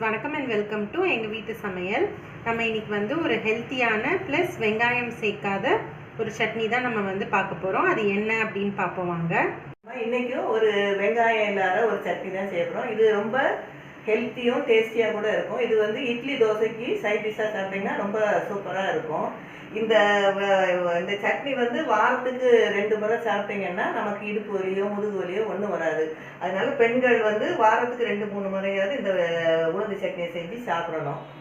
வணக்கம் and welcome to எங்கள் வீட்டு சமையல். நம்ம இன்னைக்கு வந்து ஒரு ஹெல்த்தியான ப்ளஸ் வெங்காயம் சேர்க்காத ஒரு சட்னி தான் நம்ம வந்து பார்க்க போகிறோம் அது என்ன அப்படின்னு பார்ப்போம் வாங்க. இன்னைக்கும் ஒரு வெங்காயம் இல்லாத ஒரு சட்னி தான் செய்யறோம் இது ரொம்ப ஹெல்த்தியும் டேஸ்டியாக கூட இருக்கும். இது வந்து இட்லி தோசைக்கு சைட் டிஷ்ஷாக சாப்பிட்டீங்கன்னா ரொம்ப சூப்பராக இருக்கும். இந்த வ- இந்த சட்னி வந்து வாரத்துக்கு ரெண்டு முறை சாப்பிட்டீங்கன்னா நமக்கு இடுப்பு வலியோ முதுகு வலியோ ஒன்றும் வராது. அதனால பெண்கள் வந்து வாரத்துக்கு ரெண்டு மூணு முறையாவது இந்த உளுந்து சட்னியை செஞ்சு சாப்பிடணும்.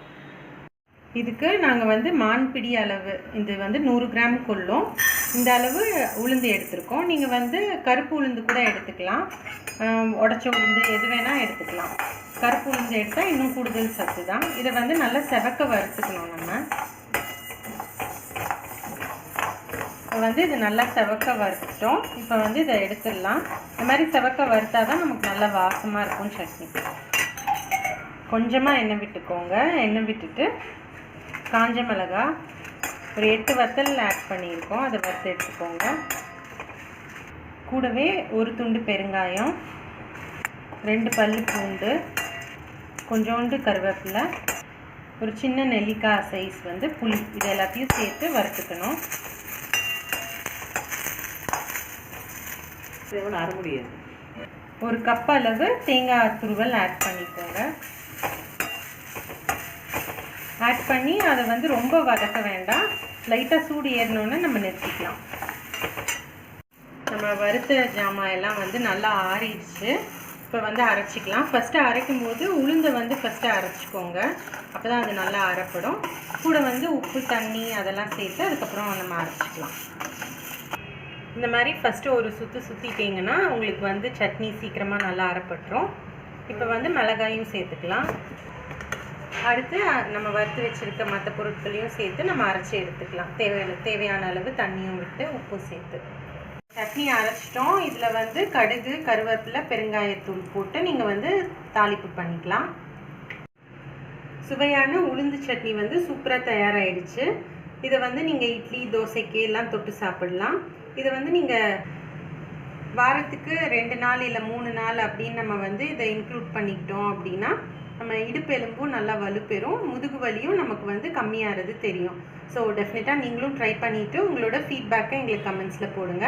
இதுக்கு நாங்கள் வந்து மான்பிடி அளவு இது வந்து நூறு கிராம் கொள்ளும். இந்த அளவு உளுந்து எடுத்திருக்கோம். நீங்கள் வந்து கருப்பு உளுந்து கூட எடுத்துக்கலாம். உடச்ச உளுந்து எது வேணால் எடுத்துக்கலாம். கருப்பு உளுந்து எடுத்தால் இன்னும் கூடுதல் சத்து தான். இதை வந்து நல்லா செவக்க வறுத்துக்கணும் நம்ம. வந்து இது நல்லா செவக்க வறுத்துட்டோம். இப்போ வந்து இதை எடுத்துடலாம். இந்த மாதிரி செவக்க வறுத்தா தான் நமக்கு நல்லா வாசமாக இருக்கும் சட்னி. கொஞ்சமாக எண்ணெய் விட்டுக்கோங்க. எண்ணெய் விட்டுட்டு காஞ்ச மிளகா ஒரு எட்டு வத்தல் ஆட் பண்ணியிருக்கோம். அதை வறுத்து எடுத்துக்கோங்க. கூடவே ஒரு துண்டு பெருங்காயம். ரெண்டு பல்லு பூண்டு கொஞ்சோண்டு கருவேப்பிலை ஒரு சின்ன நெல்லிக்காய் சைஸ் வந்து புளி. இது எல்லாத்தையும் சேர்த்து வறுத்துக்கணும். ஒரு கப் அளவு தேங்காய் துருவல் ஆட் பண்ணிக்கோங்க. ஆட் பண்ணி அதை வந்து ரொம்ப வதக்க வேண்டாம். லைட்டாக சூடு ஏறினோன்னே நம்ம நிறுத்திக்கலாம். நம்ம வறுத்த ஜாமான் எல்லாம் வந்து நல்லா ஆறிடுச்சு. இப்போ வந்து அரைச்சிக்கலாம். ஃபஸ்ட்டு அரைக்கும் போது உளுந்தை வந்து ஃபஸ்ட்டு அரைச்சிக்கோங்க. அப்போ தான் அது நல்லா அரைப்படும். கூட வந்து உப்பு தண்ணி அதெல்லாம் சேர்த்து அதுக்கப்புறம் நம்ம அரைச்சிக்கலாம். இந்த மாதிரி ஃபஸ்ட்டு ஒரு சுற்று சுற்றிட்டிங்கன்னா உங்களுக்கு வந்து சட்னி சீக்கிரமாக நல்லா அரைப்பட்டுரும். இப்போ வந்து மிளகாயும் சேர்த்துக்கலாம். அடுத்து நம்ம வறுத்து வச்சுருக்க மற்ற பொருட்களையும் சேர்த்து நம்ம அரைச்சி எடுத்துக்கலாம். தேவையான தேவையான அளவு தண்ணியும் விட்டு உப்பும் சேர்த்து. சட்னி அரைச்சிட்டோம். இதில் வந்து கடுகு கருவேப்பிலை பெருங்காயத்தூள் போட்டு நீங்கள் வந்து தாளிப்பு பண்ணிக்கலாம். சுவையான உளுந்து சட்னி வந்து சூப்பராக தயாராகிடுச்சு இதை வந்து நீங்கள் இட்லி தோசைக்கு எல்லாம் தொட்டு சாப்பிடலாம். இதை வந்து நீங்கள் வாரத்துக்கு ரெண்டு நாள் இல்லை மூணு நாள் அப்படின்னு நம்ம வந்து இதை இன்க்ளூட் பண்ணிக்கிட்டோம் அப்படின்னா நம்ம இடுப்பு எலும்பும் நல்லா வலுப்பெறும். முதுகு வலியும் நமக்கு வந்து கம்மியாகிறது தெரியும். ஸோ டெஃபினட்டாக நீங்களும் ட்ரை பண்ணிவிட்டு உங்களோட ஃபீட்பேக்கை எங்களுக்கு கமெண்ட்ஸில் போடுங்க.